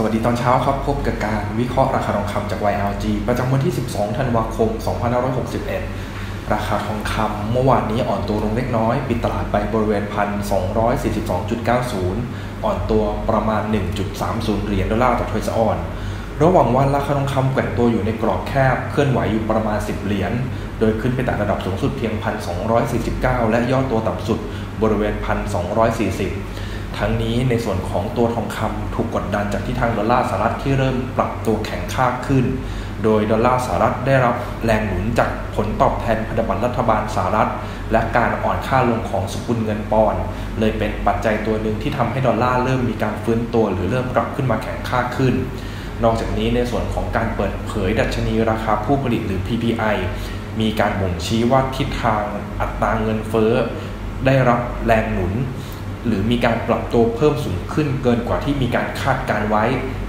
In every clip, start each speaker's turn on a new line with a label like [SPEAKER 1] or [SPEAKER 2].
[SPEAKER 1] สวัสดีตอนเช้าครับ พบกับการวิเคราะห์ราคาทองคำจาก YLG ประจำวันที่ 12 ธันวาคม 2561 ราคาทองคำเมื่อวานนี้อ่อนตัวลงเล็กน้อย ปิดตลาดไปบริเวณ 1,242.90 อ่อนตัวประมาณ 1.30 เหรียญดอลลาร์ต่อทรัลออน ระหว่างวันราคาทองคำแกว่งตัวอยู่ในกรอบแคบ เคลื่อนไหวอยู่ประมาณ 10 เหรียญ โดยขึ้นไปแตะระดับสูงสุดเพียง 1,249 และย่อตัวต่ำสุดบริเวณ 1,240 ทั้งนี้ในส่วนของตัวทองคำถูกกดดันจากที่ทางดอลลาร์สหรัฐที่เริ่มปรับตัวแข็งค่าขึ้น โดยดอลลาร์สหรัฐได้รับแรงหนุนจากผลตอบแทนพันธบัตรรัฐบาลสหรัฐ และการอ่อนค่าลงของสกุลเงินปอนด์เลยเป็นปัจจัยตัวหนึ่งที่ทำให้ดอลลาร์เริ่มมีการฟื้นตัวหรือเริ่มกลับขึ้นมาแข็งค่าขึ้นนอกจากนี้ในส่วนของการเปิดเผยดัชนีราคาผู้ผลิตหรือ PPI มีการบ่งชี้ว่าทิศทางอัตราเงินเฟ้อ ได้รับแรงหนุน หรือมีการปรับตัวเพิ่มสูงขึ้นเกินกว่าที่มีการคาดการไว้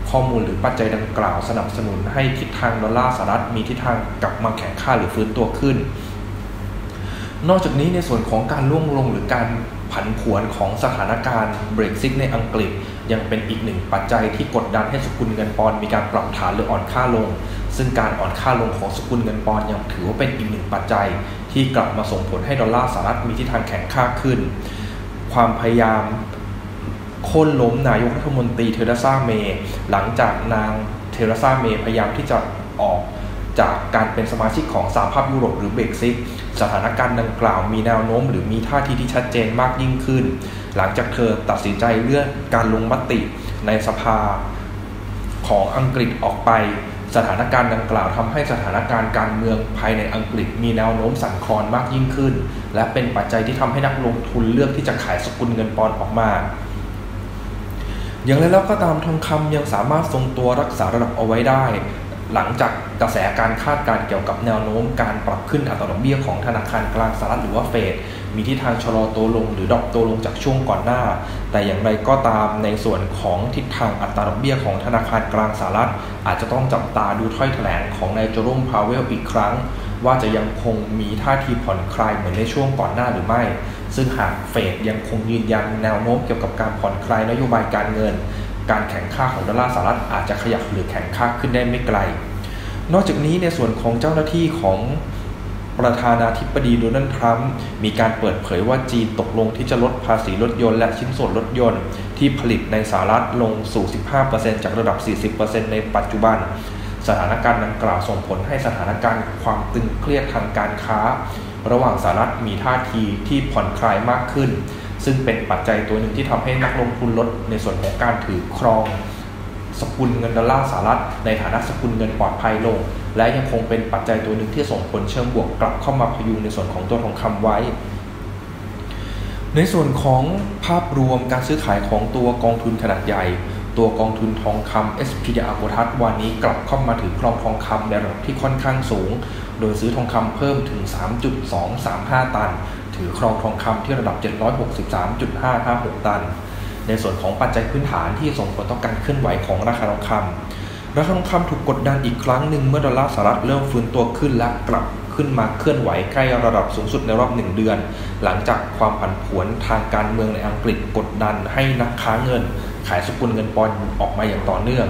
[SPEAKER 1] ข้อมูลหรือปัจจัยดังกล่าวสนับสนุนให้ทิศทางดอลลาร์สหรัฐมีทิศทางกลับมาแข็งค่าหรือฟื้นตัวขึ้น นอกจากนี้ในส่วนของการล่วงลงหรือการผันผวนของสถานการณ์เบรกซิตในอังกฤษ ยังเป็นอีกหนึ่งปัจจัยที่กดดันให้สกุลเงินปอนด์มีการปรับฐานหรืออ่อนค่าลง ซึ่งการอ่อนค่าลงของสกุลเงินปอนด์ยังถือว่าเป็นอีกหนึ่งปัจจัย ที่กลับมาส่งผลให้ดอลลาร์สหรัฐมีทิศทางแข็งค่าขึ้น ความพยายามโค่นล้มนายกรัฐมนตรีเทเรซาเมย์หลังจากนางเทเรซาเมย์พยายามที่จะออกจากการเป็นสมาชิกของสหภาพยุโรปหรือเบรกซิตสถานการณ์ดังกล่าวมีแนวโน้ม หรือมีท่าทีที่ชัดเจนมากยิ่งขึ้น หลังจากเธอตัดสินใจเลื่อนการลงมติในสภาของอังกฤษออกไป สถานการณ์ดังกล่าวทำให้สถานการณ์การเมืองภายในอังกฤษ มีแนวโน้มสั่นคลอนมากยิ่งขึ้น และเป็นปัจจัยที่ทำให้นักลงทุนเลือกที่จะขายสกุลเงินปอนด์ออกมา อย่างไรแล้วก็ตามทองคำยังสามารถทรงตัวรักษาระดับเอาไว้ได้ หลังจากกระแสการคาดการเกี่ยวกับแนวโน้มการปรับขึ้นอัตราดอกเบี้ยของธนาคารกลางสหรัฐหรือว่าเฟดมีทิศทางชะลอตัวลงหรือดรอปตัวลงจากช่วงก่อนหน้า แต่อย่างไรก็ตามในส่วนของทิศทางอัตราดอกเบี้ยของธนาคารกลางสหรัฐ อาจจะต้องจับตาดูถ้อยแถลงของนายโจรมพาวเวลอีกครั้ง ว่าจะยังคงมีท่าทีผ่อนคลายเหมือนในช่วงก่อนหน้าหรือไม่ ซึ่งหากเฟดยังคงยืนยันแนวโน้มเกี่ยวกับการผ่อนคลายนโยบายการเงิน การแข่งค่าของดอลลาร์สหรัฐอาจจะขยับหรือแข่งค่าขึ้นได้ไม่ไกล นอกจากนี้ในส่วนของเจ้าหน้าที่ของประธานาธิบดีโดนัลด์ทรัมป์มีการเปิดเผยว่าจีนตกลงที่จะลดภาษีรถยนต์และชิ้นส่วนรถยนต์ ที่ผลิตในสหรัฐลงสู่ 15%จากระดับ 40%ในปัจจุบัน สถานการณ์ดังกล่าวส่งผลให้สถานการณ์ความตึงเครียดทางการค้า ระหว่างสหรัฐมีท่าทีที่ผ่อนคลายมากขึ้น ซึ่งเป็นปัจจัยตัวหนึ่งที่ทำให้นักลงทุนลดในส่วนของการถือครองสกุลเงินดอลลาร์สหรัฐในฐานะสกุลเงินปลอดภัยลง และยังคงเป็นปัจจัยตัวหนึ่งที่ส่งผลเชิงบวกกลับเข้ามาพยุงในส่วนของตัวทองคำไว้ ในส่วนของภาพรวมการซื้อขายของตัวกองทุนขนาดใหญ่ ตัวกองทุนทองคำ SPDR โ o ทัสวันนี้กลับเข้ามาถือครองทองคำในระดับที่ค่อนข้างสูง โดยซื้อทองคำเพิ่มถึง 3.235 ตัน ถือครองทองคำที่ระดับ 763.556 ตัน ในส่วนของปัจจัยพื้นฐานที่ส่งผลต่อการเคลื่อนไหวของราคาทองคำราคาทองคำถูกกดดันอีกครั้งหนึ่งเมื่อดอลลาร์สหรัฐเริ่มฟื้นตัวขึ้นและกลับขึ้นมาเคลื่อนไหวใกล้ระดับสูงสุดในรอบหนึ่งเดือน หลังจากความผันผวนทางการเมืองในอังกฤษกดดันให้นักค้าเงิน ขายสกุลเงินปอนด์ออกมาอย่างต่อเนื่อง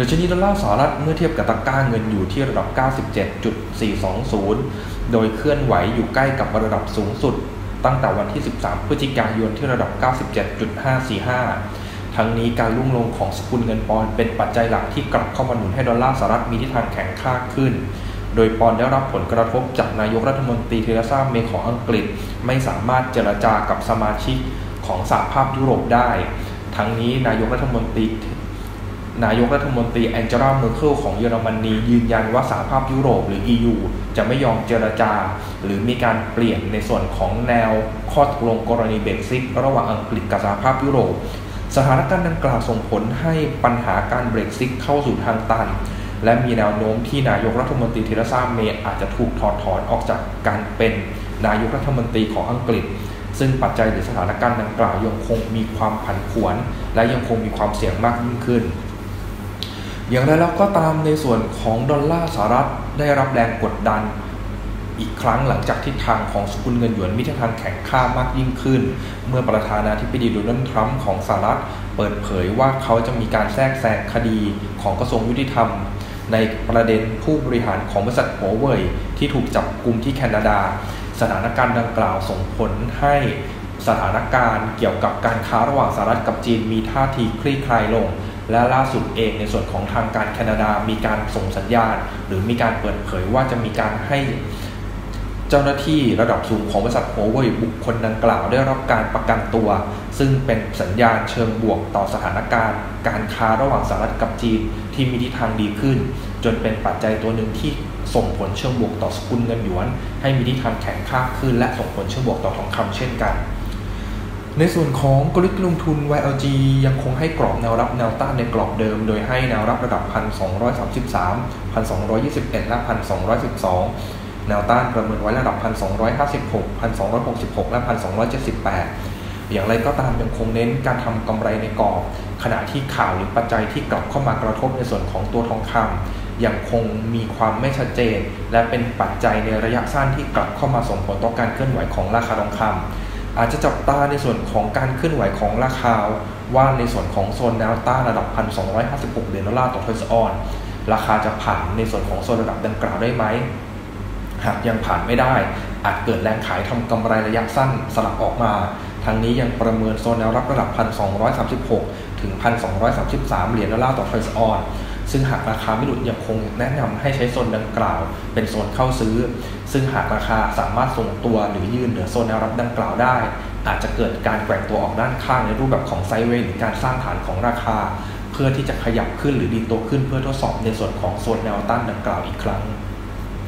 [SPEAKER 1] ดยชนีดอลลาร์สหรัฐเมื่อเทียบกับตะก้าเงินอยู่ที่ระดับ 97.420 โดยเคลื่อนไหวอยู่ใกล้กับระดับสูงสุด ตั้งแต่วันที่ 13 พฤศจิกายนที่ระดับ 97.545 ทั้งนี้การลุ่งลงของสกุลเงินปอนเป็นปัจจัยหลักที่กลับเข้ามาหนุนให้ดอลลาร์สหรัฐมีทิศทางแข็งค่าขึ้นโดยปอนได้รับผลกระทบจากนายกรัฐมนตรีเทเรซาเมย์ของอังกฤษ ไม่สามารถเจรจากับสมาชิกของสหภาพยุโรปได้ ทั้งนี้นายกรัฐมนตรี นายกรัฐมนตรีแองเจลาเมอร์เคิลของเยอรมนียืนยันว่าสหภาพยุโรปหรือ EU จะไม่ยอมเจรจา หรือมีการเปลี่ยนในส่วนของแนวข้อตกลงกรณีเบรกซิตระหว่างอังกฤษกับสหภาพยุโรป สถานการณ์ดังกล่าวส่งผลให้ปัญหาการเบรกซิตเข้าสู่ทางตัน และมีแนวโน้มที่นายกรัฐมนตรีเทเรซาเมย์อาจจะถูกถอดถอนออกจากการเป็นนายกรัฐมนตรีของอังกฤษซึ่งปัจจัยหรือสถานการณ์ดังกล่าวยังคงมีความผันผวน และยังคงมีความเสี่ยงมากยิ่งขึ้น อย่างไรแล้วก็ตามในส่วนของดอลลาร์สหรัฐได้รับแรงกดดัน อีกครั้งหลังจากทิศทางของสกุลเงินหยวนมีทิศทางแข็งค่ามากยิ่งขึ้น เมื่อประธานาธิบดีโดนัลด์ทรัมป์ของสหรัฐเปิดเผยว่าเขาจะมีการแทรกแซงคดีของกระทรวงยุติธรรม ในประเด็นผู้บริหารของบริษัทหัวเว่ยที่ถูกจับกลุ่มที่แคนาดา สถานการณ์ดังกล่าวส่งผลให้สถานการณ์เกี่ยวกับการค้าระหว่างสหรัฐกับจีนมีท่าทีคลี่คลายลง และล่าสุดเองในส่วนของทางการแคนาดามีการส่งสัญญาณ หรือมีการเปิดเผยว่าจะมีการให้เจ้าหน้าที่ระดับสูงของบริษัทหัวเว่ยบุคคลดังกล่าวได้รับการประกันตัว ซึ่งเป็นสัญญาณเชิงบวกต่อสถานการณ์ การค้าระหว่างสหรัฐกับจีนที่มีทิศทางดีขึ้น จนเป็นปัจจัยตัวหนึ่งที่ส่งผลเชิงบวกต่อสกุลเงินหยวน ให้มีทิศทางแข็งค่าขึ้น และส่งผลเชิงบวกต่อทองคำเช่นกัน ในส่วนของกลยุทธ์ลงทุน YLG ยังคงให้กรอบแนวรับแนวต้านในกรอบเดิม โดยให้แนวรับระดับ 1,233 1,221 และ 1,212 แนวต้านประเมินไว้ระดับ 1,256 1,266 และ 1,278 อย่างไรก็ตามยังคงเน้นการทำกำไรในกรอบ ขณะที่ข่าวหรือปัจจัยที่กลับเข้ามากระทบในส่วนของตัวทองคำยังคงมีความไม่ชัดเจน และเป็นปัจจัยในระยะสั้นที่กลับเข้ามาส่งผลต่อการเคลื่อนไหวของราคาทองคำ อาจจะจับตาในส่วนของการเคลื่อนไหวของราคาว่าในส่วนของโซนแนวต้านระดับ 1,256 เหรียญดอลลาร์ต่อทอยส์ออน ราคาจะผ่านในส่วนของโซนระดับดังกล่าวได้ไหม หากยังผ่านไม่ได้ อาจเกิดแรงขายทำกำไรระยะสั้นสลับออกมา ทั้งนี้ยังประเมินโซนแนวรับระดับ 1,236 ถึง 1,233 เหรียญดอลลาร์ต่อทอยส์ออน ซึ่งหากราคาไม่หลุดยังคงแนะนำให้ใช้โซนดังกล่าว เป็นโซนเข้าซื้อ ซึ่งหากราคาสามารถทรงตัวหรือยืนเหนือโซนแนวรับดังกล่าวได้ อาจจะเกิดการแกว่งตัวออกด้านข้างในรูปแบบของไซเวย์หรือการสร้างฐานของราคา เพื่อที่จะขยับขึ้นหรือดีตัวขึ้นเพื่อทดสอบในส่วนของโซนแนวต้านดังกล่าวอีกครั้ง